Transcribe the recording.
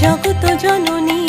জগত জননী।